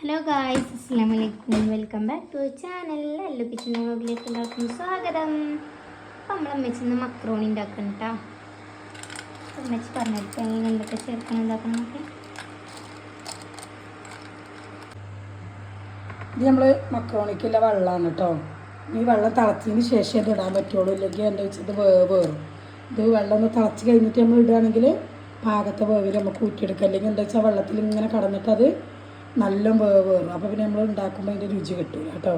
Hello guys അസ്സാം വലൈക്കും welcome back to channel Allu kitchen വ്ളോഗിലേക്ക് എല്ലാവർക്കും സ്വാഗതം. അപ്പം നമ്മൾ അമ്മച്ചിന്ന് മക്രോണി ഉണ്ടാക്കണം കേട്ടോ അമ്മച്ചി പറഞ്ഞിട്ട് എങ്ങനെ എന്തൊക്കെ ചേർക്കണം ഉണ്ടാക്കണം എന്നൊക്കെ. ഇത് നമ്മൾ മക്രോണിക്കുള്ള വെള്ളമാണ് കേട്ടോ ഈ വെള്ളം തിളച്ചതിന് ശേഷം ഇത് ഇടാൻ പറ്റുള്ളൂ. ഇല്ലെങ്കിൽ എന്റെ വെച്ചത് വേറും ഇത് വെള്ളം ഒന്ന് തിളച്ച് കഴിഞ്ഞിട്ട് നമ്മൾ ഇടുകയാണെങ്കിൽ പാകത്തെ വേവിൽ നമുക്ക് ഊറ്റിയെടുക്കാം. അല്ലെങ്കിൽ എന്താ വെച്ചാൽ വെള്ളത്തിൽ ഇങ്ങനെ കടന്നിട്ട് അത് നല്ല വേറും അപ്പോൾ പിന്നെ നമ്മൾ ഉണ്ടാക്കുമ്പോൾ അതിന്റെ രുചി കിട്ടില്ല കേട്ടോ.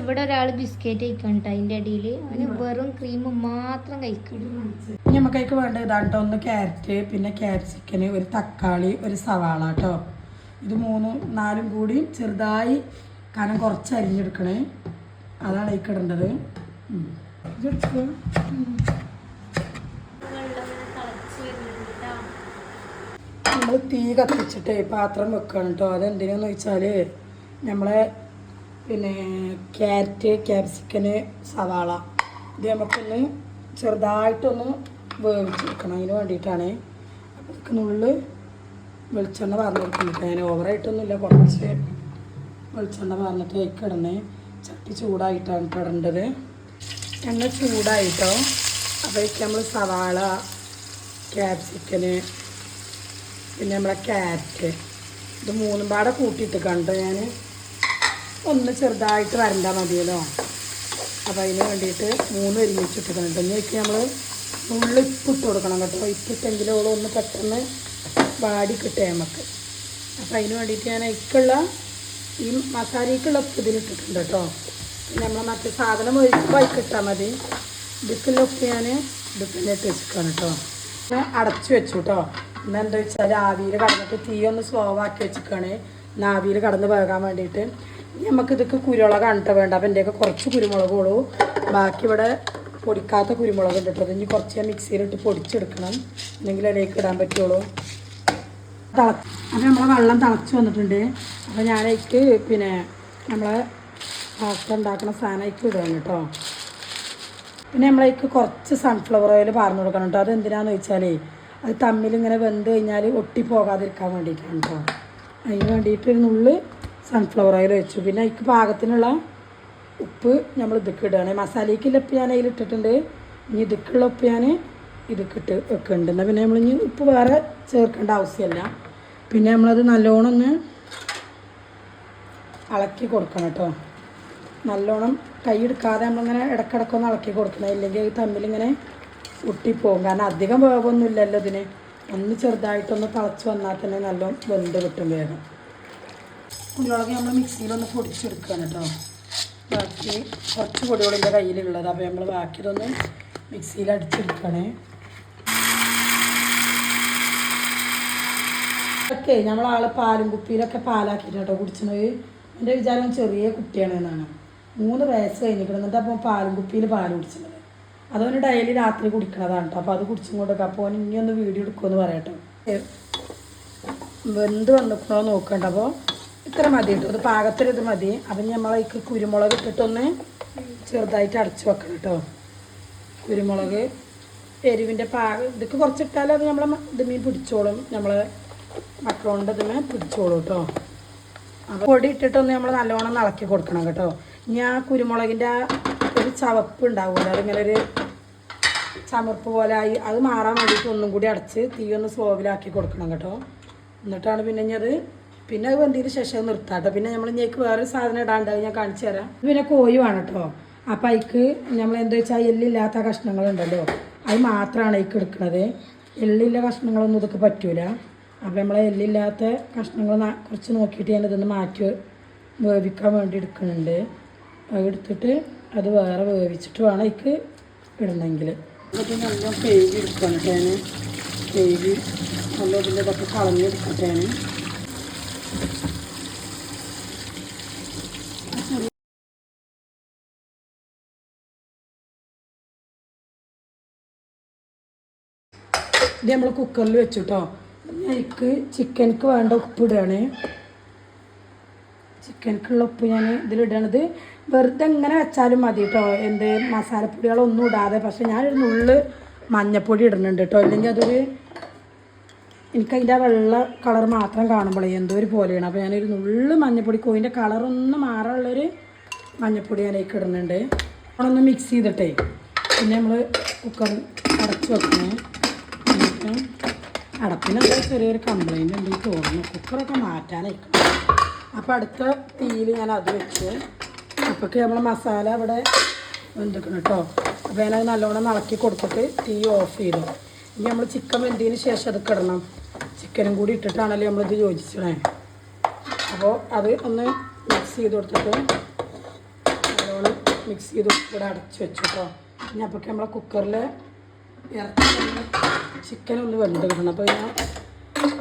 ഇവിടെ ഒരാൾ ബിസ്ക്കറ്റ് കഴിക്കണ്ട അതിന്റെ അതിന്റെ അടിയിൽ. അവന് വെറും ക്രീം മാത്രം കഴിക്കണം. ഞമ്മക്ക് അതിക്ക് വേണ്ട ഇതാണ് കേട്ടോ. ഒന്ന് ക്യാരറ്റ് പിന്നെ ക്യാപ്സിക്കന് ഒരു തക്കാളി ഒരു സവാള കേട്ടോ. ഇത് മൂന്നും നാലും കൂടി ചെറുതായി കനം കുറച്ച് അരിഞ്ഞെടുക്കണേ. അതാണ് അതിക്കിടേണ്ടത് ഇടേണ്ടത് ഉം. ഇത് എടുത്തോ. നമ്മൾ തീ കത്തിച്ചിട്ട് പാത്രം വെക്കണം കേട്ടോ അതെന്തിനാന്ന് വെച്ചാൽ നമ്മളെ പിന്നെ ക്യാരറ്റ് ക്യാപ്സിക്കന് സവാള ഇത് നമുക്കൊന്ന് ചെറുതായിട്ടൊന്ന് വേവിച്ചെടുക്കണം. അതിന് വേണ്ടിയിട്ടാണ് അപ്പോൾ ഇതൊക്കെ നുള്ളിൽ വെളിച്ചെണ്ണ പറഞ്ഞു കൊടുക്കുന്നുണ്ട് ഞാൻ ഓവറായിട്ടൊന്നുമില്ല കുറച്ച് വെളിച്ചെണ്ണ പറഞ്ഞിട്ട് അതിലേക്ക് ഇടണേ ചട്ടി ചൂടായിട്ടാണ് കേട്ടോ എണ്ണ ചൂടായിട്ടോ? അപ്പോൾ നമ്മൾ സവാള ക്യാപ്സിക്കന് പിന്നെ നമ്മളെ ക്യാരറ്റ്. ഇത് മൂന്നും പാടെ കൂട്ടിയിട്ട് കണ്ടോ ഞാൻ ഒന്ന് ചെറുതായിട്ട് വരണ്ട മതിയല്ലോ. അപ്പോൾ അതിന് വേണ്ടിയിട്ട് മൂന്ന് ഒരുമിച്ചിട്ടിട്ടുണ്ട് ഇനി വെച്ചാൽ നമ്മൾ ഉള്ളിൽ ഇപ്പിട്ട് കൊടുക്കണം കേട്ടോ. ഇപ്പിട്ടെങ്കിലും ഓൾ ഒന്ന് പെട്ടെന്ന് വാടി കിട്ടേ നമുക്ക് അപ്പോൾ അതിന് വേണ്ടിയിട്ട് ഞാൻ അതിക്കുള്ള ഈ മസാലയ്ക്കുള്ള ഉപ്പ് ഇതിലിട്ടിട്ടുണ്ട് കേട്ടോ. പിന്നെ നമ്മൾ മറ്റേ സാധനം ഒഴിക്കുമ്പോൾ അതിക്കിട്ടാൽ മതി. ഇതിക്കുള്ള ഉപ്പ് ഞാൻ ഇതിൽ ഇട്ട് വെച്ചിട്ടാണ് കേട്ടോ. അടച്ചു വെച്ചു കേട്ടോ. പിന്നെ എന്താ വെച്ചാൽ ആവിയിൽ കടന്നിട്ട് തീ ഒന്ന് സ്ലോ ആക്കി വെച്ചിക്കാണ്. ആവിയിൽ കടന്ന് വേകാൻ വേണ്ടിയിട്ട് നമുക്ക് ഇതൊക്കെ കുരുമുളക് കണ്ടിട്ട് വേണ്ട. അപ്പം എന്റെയൊക്കെ കുറച്ച് കുരുമുളക് ഉള്ളൂ. ബാക്കി ഇവിടെ പൊടിക്കാത്ത കുരുമുളക് ഉണ്ട് കേട്ടോ ഇനി കുറച്ച് ഞാൻ മിക്സിയിലിട്ട് പൊടിച്ചെടുക്കണം. അല്ലെങ്കിൽ അതിലേക്ക് ഇടാൻ പറ്റുള്ളൂ. തിളച്ച് അപ്പം നമ്മളെ വെള്ളം തിളച്ച് വന്നിട്ടുണ്ട്. അപ്പം ഞാനേക്ക് പിന്നെ നമ്മളെ പാസ്ത ഉണ്ടാക്കുന്ന സാധനമായിട്ട് ഇടുകയാണ് കേട്ടോ പിന്നെ നമ്മളേക്ക് കുറച്ച് സൺഫ്ലവർ ഓയിൽ പാർന്നു കൊടുക്കണം കേട്ടോ അത് എന്തിനാന്ന് വെച്ചാലേ അത് തമ്മിലിങ്ങനെ വെന്ത് കഴിഞ്ഞാൽ ഒട്ടിപ്പോകാതിരിക്കാൻ വേണ്ടിയിട്ടാണ് കേട്ടോ അതിന് വേണ്ടിയിട്ട് നുള്ള് സൺഫ്ലവർ ഓയിൽ വെച്ചു പിന്നെ അതിക്ക് പാകത്തിനുള്ള ഉപ്പ് നമ്മൾ ഇതൊക്കെ ഇടുകയാണ് മസാലയ്ക്കുള്ള ഉപ്പ് ഞാൻ അതിൽ ഇട്ടിട്ടുണ്ട്. ഇനി ഇതൊക്കെയുള്ള ഉപ്പ് ഞാൻ ഇതൊക്കെ ഇട്ട് വെക്കുന്നുണ്ട് എന്നാൽ പിന്നെ നമ്മൾ ഇനി ഉപ്പ് വേറെ ചേർക്കേണ്ട ആവശ്യമില്ല. പിന്നെ നമ്മളത് നല്ലോണം ഒന്ന് ഇളക്കി കൊടുക്കണം കേട്ടോ നല്ലോണം കൈ എടുക്കാതെ നമ്മളിങ്ങനെ ഇടക്കിടക്കൊന്ന് ഇളക്കി കൊടുക്കണം. ഇല്ലെങ്കിൽ തമ്മിലിങ്ങനെ ഒട്ടിപ്പോകും കാരണം അധികം വേവൊന്നുമില്ലല്ലോ ഇതിന്. ഒന്ന് ചെറുതായിട്ടൊന്ന് തിളച്ച് വന്നാൽ തന്നെ നല്ല വെന്ത് കിട്ടും വേഗം. കുരുമുളക് നമ്മൾ മിക്സിയിലൊന്ന് പൊടിച്ചെടുക്കുകയാണ് കേട്ടോ. ബാക്കി കുറച്ച് പൊടികളിന്റെ കയ്യിലുള്ളത്. അപ്പോൾ നമ്മൾ ബാക്കി ഇതൊന്ന് മിക്സിയിൽ അടിച്ചെടുക്കണേ ഒക്കെ ആൾ പാലും കുപ്പിയിലൊക്കെ പാലാക്കിയിട്ട് കേട്ടോ കുടിച്ചത്. എന്റെ വിചാരം ചെറിയ കുട്ടിയാണ് എന്നാണ്. മൂന്ന് വയസ്സ് കഴിഞ്ഞിട്ട് എന്നിട്ട് അപ്പോൾ പാലും കുപ്പിയിൽ പാൽ കുടിച്ചത് അതവന് ഡെയിലി രാത്രി കുടിക്കണതാണ് കേട്ടോ അപ്പോൾ അത് കുടിച്ചും കൊണ്ടൊക്കെ. അപ്പോൾ അവൻ ഇനി ഒന്ന് വീഡിയോ എടുക്കുമെന്ന് പറയട്ടോ. വെന്ത് വന്നിക്കണോ നോക്കണ്ട. അപ്പോൾ ഇത്ര മതി കേട്ടോ ഇത് പാകത്തിന് ഇത് മതി. അപ്പം നമ്മളേക്ക് കുരുമുളക് ഇട്ടിട്ടൊന്ന് ചെറുതായിട്ട് അടച്ചു വെക്കണം കേട്ടോ കുരുമുളക് എരിവിന്റെ പാക ഇതൊക്കെ കുറച്ചിട്ടാൽ അത് നമ്മളെ ഇതുമീൻ പിടിച്ചോളും. നമ്മൾ മക്രോണിന്റെ ഇതുമേ പിടിച്ചോളും കേട്ടോ അപ്പോൾ പൊടി ഇട്ടിട്ടൊന്ന് നമ്മൾ നല്ലോണം ഇളക്കി കൊടുക്കണം കേട്ടോ. ഇനി ആ കുരുമുളകിന്റെ ആ ഒരു ചവപ്പ് ഉണ്ടാവുമല്ലോ അതിങ്ങനെ ഒരു ചമർപ്പ് പോലെ ആയി. അത് മാറാൻ വേണ്ടിയിട്ട് ഒന്നും കൂടി അടച്ച് തീ ഒന്ന് സ്ലോവിലാക്കി കൊടുക്കണം കേട്ടോ. എന്നിട്ടാണ് പിന്നെ അത് പിന്നെ അത് വെന്തതിന് ശേഷം നിർത്താം കേട്ടോ. പിന്നെ നമ്മൾ ഇനിക്ക് വേറൊരു സാധനം ഇടാണ്ട് ഞാൻ കാണിച്ചു തരാം. പിന്നെ കോയുവാണ് വേണം കേട്ടോ. അപ്പം അതിക്ക് നമ്മൾ എന്താ വെച്ചാൽ എല്ലില്ലാത്ത കഷ്ണങ്ങളുണ്ടല്ലോ. അത് മാത്രമാണ് അതിക്ക് എടുക്കുന്നത് എള്ളില്ല കഷ്ണങ്ങളൊന്നും ഇതൊക്കെ പറ്റൂല. അപ്പം നമ്മളെ എല്ലില്ലാത്ത കഷ്ണങ്ങൾ കുറച്ച് നോക്കിയിട്ട് ഞാൻ ഇതൊന്ന് മാറ്റി വേവിക്കാൻ വേണ്ടി എടുക്കുന്നുണ്ട്. അത് എടുത്തിട്ട് അത് വേറെ വേവിച്ചിട്ട് വേണം അതിക്ക് ഇടണമെങ്കിൽ. എന്നിട്ട് നല്ല കഴുകി എടുക്കണം കേട്ടോ ഞാൻ കഴുകി നല്ല ഇതിന്റെ ഇതൊക്കെ കളഞ്ഞെടുക്കട്ടെ ഇത് നമ്മൾ കുക്കറിൽ വെച്ചു കേട്ടോ അതിക്ക് ചിക്കനക്ക് വേണ്ട ഉപ്പ് ഇടുകയാണ് ചിക്കനക്കുള്ള ഉപ്പ് ഞാൻ ഇതിലിടണത്. വെറുതെ ഇങ്ങനെ വെച്ചാലും മതി കേട്ടോ എന്ത് മസാലപ്പൊടികളൊന്നും ഇടാതെ. പക്ഷെ ഞാനൊരു നുള്ള് മഞ്ഞപ്പൊടി ഇടുന്നുണ്ട് കേട്ടോ അല്ലെങ്കിൽ അതൊരു എനിക്കതിന്റെ ആ വെള്ള കളർ മാത്രം കാണുമ്പോഴേ എന്തോ ഒരു പോലെയാണ്. അപ്പോൾ ഞാനൊരു നുള്ളു മഞ്ഞപ്പൊടി കോയിന്റെ കളറൊന്നും മാറാനുള്ളൊരു മഞ്ഞപ്പൊടി ഞാനേക്ക് ഇടുന്നുണ്ട്. നമ്മളൊന്ന് മിക്സ് ചെയ്തിട്ടേ. പിന്നെ നമ്മൾ കുക്കർ അടച്ച് വെക്കണേ. എന്നിട്ട് അടപ്പിന് എന്താ ചെറിയൊരു കംപ്ലൈന്റ് ഉണ്ടെങ്കിൽ തോന്നുന്നു. കുക്കറൊക്കെ മാറ്റാനായിരിക്കും. അപ്പോൾ അടുത്ത തീയിൽ ഞാൻ അത് വെച്ച് അപ്പോഴേക്ക് നമ്മൾ മസാല ഇവിടെ വെന്തിക്കണം കേട്ടോ അപ്പോൾ ഞാനത് നല്ലോണം ഇളക്കി കൊടുത്തിട്ട് തീ ഓഫ് ചെയ്തു. ഇനി നമ്മൾ ചിക്കൻ വെന്തതിന് ശേഷം അത് കിടണം. ചിക്കനും കൂടി ഇട്ടിട്ടാണല്ലോ നമ്മളിത് യോജിച്ചിടേ അപ്പോൾ അത് ഒന്ന് മിക്സ് ചെയ്ത് കൊടുത്തിട്ട് നല്ലോണം മിക്സ് ചെയ്ത് ഇവിടെ അടച്ച് വെച്ചു കേട്ടോ ഇനി അപ്പോഴേക്ക് നമ്മളെ കുക്കറിൽ ഇറച്ചി ചിക്കൻ ഒന്ന് വെന്ത് കിട്ടണം. അപ്പോൾ ഞാൻ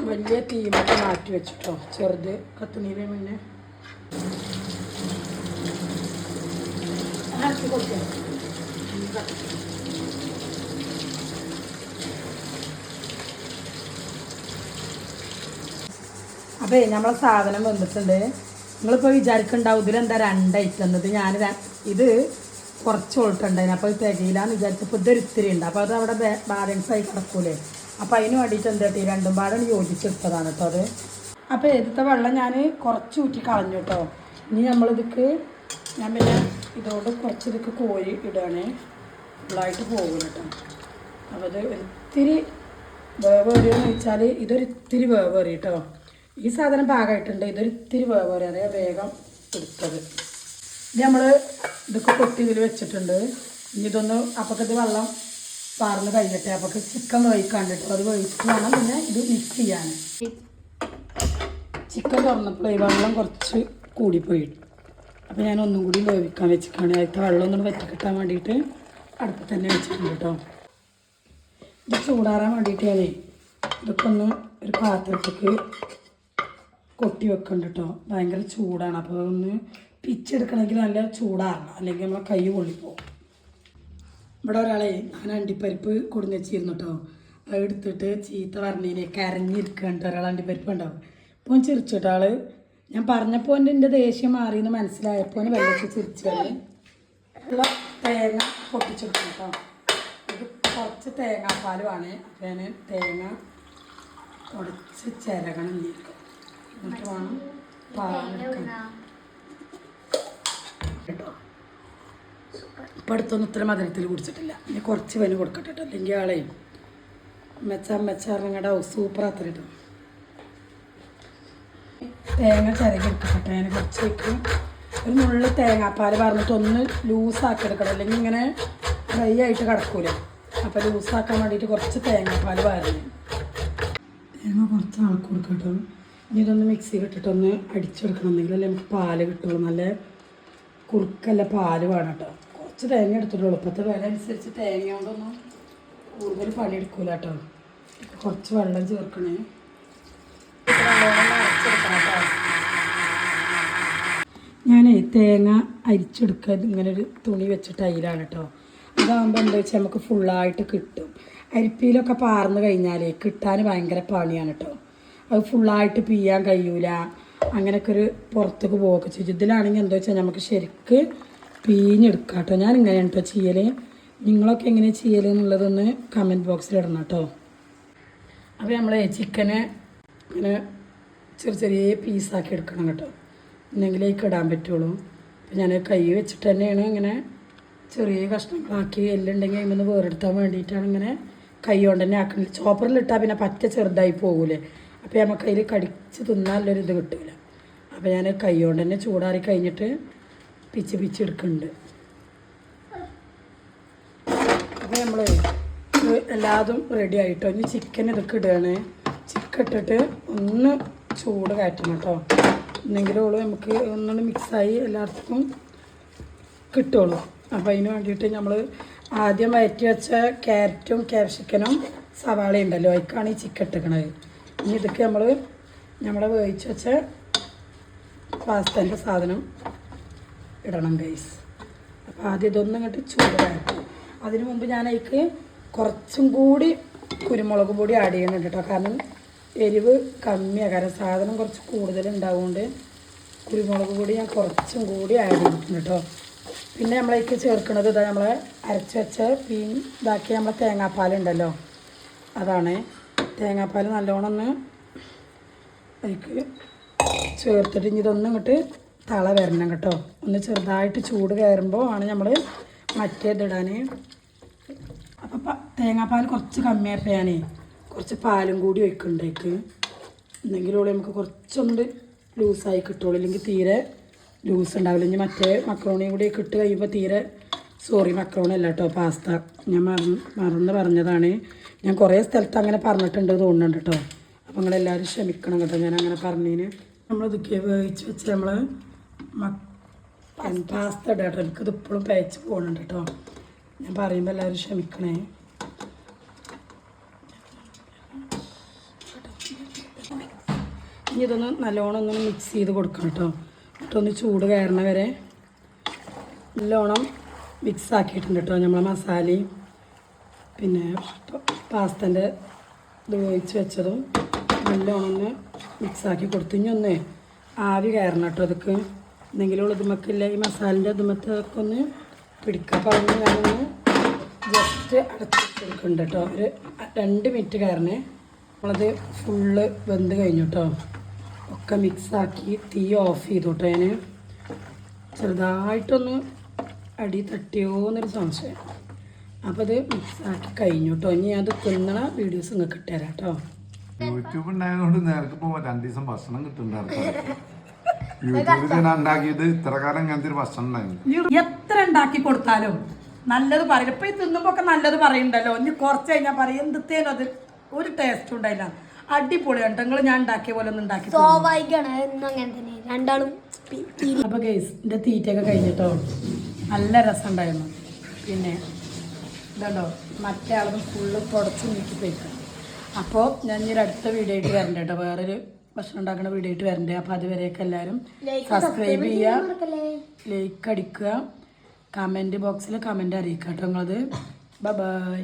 വലിയ തീമൊക്കെ മാറ്റി വെച്ചിട്ടോ? ചെറുത് കത്തുന്നതിന് മുന്നേ. അപ്പേ നമ്മളെ സാധനം വന്നിട്ടുണ്ട്. നിങ്ങളിപ്പോൾ വിചാരിക്കുന്നുണ്ടാവും ഇതിലെന്താ രണ്ടായിട്ട് എന്നത്. ഞാൻ ഇത് കുറച്ച് ഓൾട്ടുണ്ടായിരുന്നു അപ്പോൾ ഇത് തികയില്ലാന്ന് വിചാരിച്ചപ്പോൾ ഇതൊരു ഇത്തിരി ഉണ്ട്. അപ്പോൾ അത് അവിടെ ബാലൻസ് ആയി കിടക്കൂലേ? അപ്പോൾ അതിന് വേണ്ടിയിട്ട് എന്താ ഈ രണ്ടും പാടാണ് യോജിച്ചെടുത്തതാണ് കേട്ടോ അത്. അപ്പോൾ എടുത്ത വെള്ളം ഞാൻ കുറച്ച് ഊറ്റി കളഞ്ഞു കേട്ടോ ഇനി നമ്മളിതിക്ക് ഞാൻ പിന്നെ ഇതോട് കുറച്ച് ഇതൊക്കെ കോരി ഇടുകയാണേ. ഫുള്ളായിട്ട് പോകും കേട്ടോ അപ്പോൾ അത് ഒരിത്തിരി വേവേറിയെന്ന് വെച്ചാൽ ഇതൊരിത്തിരി വേവേറി കേട്ടോ ഈ സാധനം പാകമായിട്ടുണ്ട് ഇതൊരിത്തിരി വേവേറി അറിയാം വേഗം എടുത്തത്. ഇത് നമ്മൾ ഇതൊക്കെ കൊട്ടി ഇതിൽ വെച്ചിട്ടുണ്ട്. ഇനി ഇതൊന്ന് അപ്പോഴത്തെ വെള്ളം പാർന്ന് കഴിഞ്ഞിട്ട് അപ്പോൾ ചിക്കൻ വേവിക്കാണ്ട് അത് വേവിച്ചിട്ട് വേണം പിന്നെ ഇത് മിക്സ് ചെയ്യാൻ ചിക്കൻ തുറന്നപ്പോൾ വെള്ളം കുറച്ച് കൂടിപ്പോയി. അപ്പോൾ ഞാൻ ഒന്നും കൂടി വേവിക്കാൻ വെച്ചിട്ടാണ് അതിലത്തെ വെള്ളം ഒന്നും വറ്റി കിട്ടാൻ വേണ്ടിയിട്ട് അടുപ്പ് തന്നെ വെച്ചിട്ടുണ്ട് കേട്ടോ ഇത് ചൂടാറാൻ വേണ്ടിയിട്ട് ഞാനേ ഇതൊക്കെ ഒന്ന് ഒരു പാത്രത്തേക്ക് കൊട്ടി വെക്കണ്ട കേട്ടോ ഭയങ്കര ചൂടാണ്. അപ്പോൾ ഒന്ന് പിച്ചെടുക്കണമെങ്കിൽ നല്ല ചൂടാറണം. അല്ലെങ്കിൽ നമ്മളെ കൈ പൊള്ളിപ്പോവും. ഇവിടെ ഒരാളെ ഞാൻ അണ്ടിപ്പരിപ്പ് കൊടുന്ന് വെച്ചിരുന്നു കേട്ടോ അത് എടുത്തിട്ട് ചീത്ത പറഞ്ഞതിനെ കരഞ്ഞിരിക്കണ്ട ഒരാൾ അണ്ടിപ്പരിപ്പ് ഉണ്ടാവും ഇപ്പോൾ കേട്ടോ ആൾ? ഞാൻ പറഞ്ഞപ്പോൾ എന്റെ എന്റെ ദേഷ്യം മാറി എന്ന് മനസ്സിലായപ്പോൾ വെള്ളത്തിൽ ചിരിച്ചാണ് ഉള്ള തേങ്ങ പൊട്ടിച്ചെടുക്കും കേട്ടോ ഇത് കുറച്ച് തേങ്ങാപ്പാലുമാണ് അപ്പോൾ ഞാൻ തേങ്ങ കുറച്ച് ചിരകണം എന്നിട്ട് വേണം പാലെടുക്കാൻ. കേട്ടോ? ഇപ്പം അടുത്തൊന്നും ഇത്ര മധുരത്തിൽ കുടിച്ചിട്ടില്ല. ഇനി കുറച്ച് പനി കൊടുക്കട്ടെ കേട്ടോ അല്ലെങ്കിൽ ആളെ മെച്ച മെച്ചാറിങ്ങടെ സൂപ്പർ അത്ര ഇടും തേങ്ങ ചിരകി എടുക്കട്ടെ കുറച്ച് വയ്ക്കും ഒരു നുള്ളി തേങ്ങാപ്പാൽ പറഞ്ഞിട്ട് ഒന്ന് ലൂസാക്കി എടുക്കണം. അല്ലെങ്കിൽ ഇങ്ങനെ ഡ്രൈ ആയിട്ട് കിടക്കൂല. അപ്പോൾ ലൂസാക്കാൻ വേണ്ടിയിട്ട് കുറച്ച് തേങ്ങാപ്പാൽ പറഞ്ഞു തേങ്ങ കുറച്ച് ആൾക്ക് കൊടുക്കട്ടോ ഇനി ഇതൊന്ന് മിക്സി ഇട്ടിട്ടൊന്ന് അടിച്ചെടുക്കണം. എന്നെങ്കിലല്ലേ നമുക്ക് പാൽ കിട്ടുള്ളൂ. നല്ല കുറുക്കല്ല പാൽ വേണം കേട്ടോ കുറച്ച് തേങ്ങ എടുത്തിട്ടുള്ളൂ. ഇപ്പോഴത്തെ വില അനുസരിച്ച് തേങ്ങ കൊണ്ടൊന്നും കൂടുതൽ പണിയെടുക്കൂല കേട്ടോ കുറച്ച് വെള്ളം ചേർക്കണേ. ഞാനേ തേങ്ങ അരിച്ചെടുക്കാൻ ഇങ്ങനെ ഒരു തുണി വെച്ചിട്ട് അയിലാണ് കേട്ടോ അതാകുമ്പോൾ എന്താ വെച്ചാൽ നമുക്ക് ഫുള്ളായിട്ട് കിട്ടും. അരിപ്പിയിലൊക്കെ പാർന്നു കഴിഞ്ഞാൽ കിട്ടാൻ ഭയങ്കര പണിയാണ് കേട്ടോ അത് ഫുള്ളായിട്ട് പിയ്യാൻ കഴിയൂല. അങ്ങനെയൊക്കെ ഒരു പുറത്തേക്ക് പോവുകയൊക്കെ ചെയ്യും. ഇതിലാണെങ്കിൽ എന്താ വെച്ചാൽ നമുക്ക് ശരിക്ക് പീഞ്ഞെടുക്കാം കേട്ടോ ഞാൻ ഇങ്ങനെയാണ് കേട്ടോ ചെയ്യൽ നിങ്ങളൊക്കെ എങ്ങനെ ചെയ്യൽ എന്നുള്ളതൊന്ന് കമന്റ് ബോക്സിൽ ഇടണം കേട്ടോ. അപ്പോൾ നമ്മൾ ചിക്കനെ ഇങ്ങനെ ചെറിയ ചെറിയ പീസാക്കി എടുക്കണം കേട്ടോ. എന്നെങ്കിലേ ഇടാൻ പറ്റുള്ളൂ. അപ്പം ഞാൻ കൈ വെച്ചിട്ട് തന്നെയാണ് ഇങ്ങനെ ചെറിയ കഷ്ണങ്ങളാക്കി എല്ലുണ്ടെങ്കിൽ അതിൽ നിന്ന് വേറെടുത്താൻ വേണ്ടിയിട്ടാണ് ഇങ്ങനെ കൈ കൊണ്ട് തന്നെ ആക്കുന്നത് ചോപ്പറിലിട്ടാൽ പിന്നെ പറ്റ ചെറുതായി പോകൂലേ. അപ്പോൾ നമുക്ക് അതിൽ കടിച്ച് തിന്നാലൊരു ഇത് കിട്ടില്ല അപ്പോൾ ഞാൻ കൈ കൊണ്ട് തന്നെ ചൂടാറി കഴിഞ്ഞിട്ട് പിച്ച് പിച്ച് എടുക്കുന്നുണ്ട് അപ്പോൾ നമ്മൾ എല്ലാതും റെഡി ആയിട്ടോ? ഇനി ചിക്കൻ ഇതൊക്കെ ഇടുകയാണ് ചിക്കൻ ഇട്ടിട്ട് ഒന്ന് ചൂട് കയറ്റണം കേട്ടോ എന്നെങ്കിലും ഉള്ളൂ നമുക്ക് ഒന്നുകൂടി മിക്സായി എല്ലാവർക്കും കിട്ടുള്ളൂ. അപ്പോൾ അതിന് വേണ്ടിയിട്ട് നമ്മൾ ആദ്യം വയറ്റി വെച്ച ക്യാരറ്റും ക്യാപ്സിക്കനും സവാളയും ഉണ്ടല്ലോ അതിക്കാണ് ഈ ചിക്കൻ ഇട്ടിക്കണത്. ഇനി ഇതൊക്കെ നമ്മൾ നമ്മളെ വേവിച്ച് വെച്ച പാസ്തന്റെ സാധനം ഇടണം ഗൈസ് അപ്പോൾ ആദ്യം ഇതൊന്നും ഇങ്ങോട്ട് ചൂടാക്കി അതിനു മുമ്പ് ഞാൻ അതിക്ക് കുറച്ചും കൂടി കുരുമുളക് പൊടി ആഡ് ചെയ്യുന്നുണ്ട് കേട്ടോ കാരണം എരിവ് കമ്മിയാണ് കാരണം സാധനം കുറച്ച് കൂടുതലുണ്ടാവുകൊണ്ട് കുരുമുളക് പൊടി ഞാൻ കുറച്ചും കൂടി ആഡ് ചെയ്തിട്ടുണ്ട് കേട്ടോ പിന്നെ നമ്മളേക്ക് ചേർക്കുന്നത് ഇതാ നമ്മളെ അരച്ച് വെച്ച പീൻ ഇതാക്കിയ നമ്മളെ തേങ്ങാപ്പാലുണ്ടല്ലോ അതാണ്. തേങ്ങാപ്പാൽ നല്ലോണം ഒന്ന് അതിക്ക് ചേർത്തിട്ട് ഇനി ഇതൊന്നും ഇങ്ങോട്ട് തള വരണം കേട്ടോ. ഒന്ന് ചെറുതായിട്ട് ചൂട് കയറുമ്പോൾ ആണ് നമ്മൾ മറ്റേതിടാൻ അപ്പം തേങ്ങാപ്പാൽ കുറച്ച് കമ്മിയായപ്പോൾ കുറച്ച് പാലും കൂടി ഒഴിക്കുന്നുണ്ടേക്ക് എന്തെങ്കിലും നമുക്ക് കുറച്ചൊന്ന് ലൂസായി കിട്ടുള്ളൂ. ഇല്ലെങ്കിൽ തീരെ ലൂസ് ഉണ്ടാവില്ല. ഇനി മറ്റേ മക്രോണിയും കൂടി ഇട്ട് കഴിയുമ്പോൾ തീരെ സോറി മക്രോണി അല്ല കേട്ടോ പാസ്ത ഞാൻ മറന്ന് മറന്ന് പറഞ്ഞതാണ്. ഞാൻ കുറേ സ്ഥലത്ത് അങ്ങനെ പറഞ്ഞിട്ടുണ്ട് തോന്നുന്നുണ്ട് കേട്ടോ. അപ്പോൾ നിങ്ങളെല്ലാവരും ക്ഷമിക്കണം കേട്ടോ. ഞാൻ അങ്ങനെ പറഞ്ഞതിന് നമ്മളിതൊക്കെ വേവിച്ച് വെച്ച് നമ്മൾ പാസ്ത ഇടാം കേട്ടോ. എനിക്കിത് ഇപ്പോഴും പേച്ച് പോകുന്നുണ്ട് കേട്ടോ. ഞാൻ പറയുമ്പോൾ എല്ലാവരും ക്ഷമിക്കണേ. ഇനി ഇതൊന്ന് നല്ലോണം ഒന്ന് മിക്സ് ചെയ്ത് കൊടുക്കണം കേട്ടോ. എന്നിട്ടൊന്ന് ചൂട് കയറണ വരെ നല്ലോണം മിക്സ് ആക്കിയിട്ടുണ്ട് കേട്ടോ. നമ്മളെ മസാലയും പിന്നെ പാസ്തന്റെ ഇത് ഒഴിച്ച് വെച്ചതും നല്ലോണം ഒന്ന് മിക്സ് ആക്കി കൊടുത്തു. ഇനി ഒന്ന് ആവി കയറണം കേട്ടോ അതൊക്കെ. എന്തെങ്കിലും ഉളുതുമക്കില്ല ഈ മസാലിന്റെ ഇതുമത്തൊക്കെ ഒന്ന് അപ്പോൾ അതൊന്ന് ഞാനൊന്ന് ജസ്റ്റ് അടച്ചിട്ടെടുക്കുന്നുണ്ട് കേട്ടോ. ഒരു രണ്ട് മിനിറ്റ് കയറണേ. നമ്മളത് ഫുള്ള് വെന്ത് കഴിഞ്ഞു കേട്ടോ. ഒക്കെ മിക്സാക്കി തീ ഓഫ് ചെയ്തു കേട്ടോ ഞാൻ ചെറുതായിട്ടൊന്ന് അടി തട്ടിയോ എന്നൊരു സംശയം. അപ്പോൾ അത് മിക്സാക്കി കഴിഞ്ഞു കേട്ടോ ഇനി അത് തിന്നണ വീഡിയോസ് നിങ്ങൾക്ക് ഇട്ടുതരാം കേട്ടോ യൂട്യൂബ് ഉണ്ടായതുകൊണ്ട് നേരത്തെ പോകുമ്പോൾ രണ്ടു ദിവസം ഭക്ഷണം കിട്ടുന്നുണ്ടായിരുന്നു. യൂട്യൂബിൽ ഞാൻ ഉണ്ടാക്കിയത് ഇത്ര കാലം ഇങ്ങനത്തെ ഒരു ഭക്ഷണം ഉണ്ടായിരുന്നു. എത്ര ഉണ്ടാക്കി കൊടുത്താലും നല്ലത് പറയില്ല. ഇപ്പൊ ഈ തിന്നുമ്പോ ഒക്കെ നല്ലത് പറയുന്നുണ്ടല്ലോ ഇനി കുറച്ച് കഴിഞ്ഞാൽ പറയും എന്തിത്തേനും അത്? ഒരു ടേസ്റ്റ് ഉണ്ടായില്ല. അടിപൊളിയാണ് നിങ്ങൾ ഞാൻ ഉണ്ടാക്കിയ പോലെ ഒന്നും ഉണ്ടാക്കി. സ്വാഭാവികമാണ് അങ്ങനെ തന്നെ. രണ്ടാളും അപ്പോൾ ഗൈസ് എന്റെ തീറ്റയൊക്കെ കഴിഞ്ഞിട്ടോ? നല്ല രസം ഉണ്ടായിരുന്നു. പിന്നെ ഇതുണ്ടോ? മറ്റേ ആളും ഫുള്ള് പുടച്ച് നീക്കി പോയിക്കും അപ്പോൾ ഞാൻ ഇനി അടുത്ത വീഡിയോ ആയിട്ട് വരണ്ട കേട്ടോ. വേറൊരു ഭക്ഷണം ഉണ്ടാക്കുന്ന വീഡിയോ ആയിട്ട് വരണ്ടേ. അപ്പോൾ അതുവരെയൊക്കെ എല്ലാവരും സബ്സ്ക്രൈബ് ചെയ്യുക. ലൈക്ക് അടിക്കുക. കമന്റ് ബോക്സിൽ കമന്റ് അറിയിക്കുക കേട്ടോ നിങ്ങളത്. ബൈ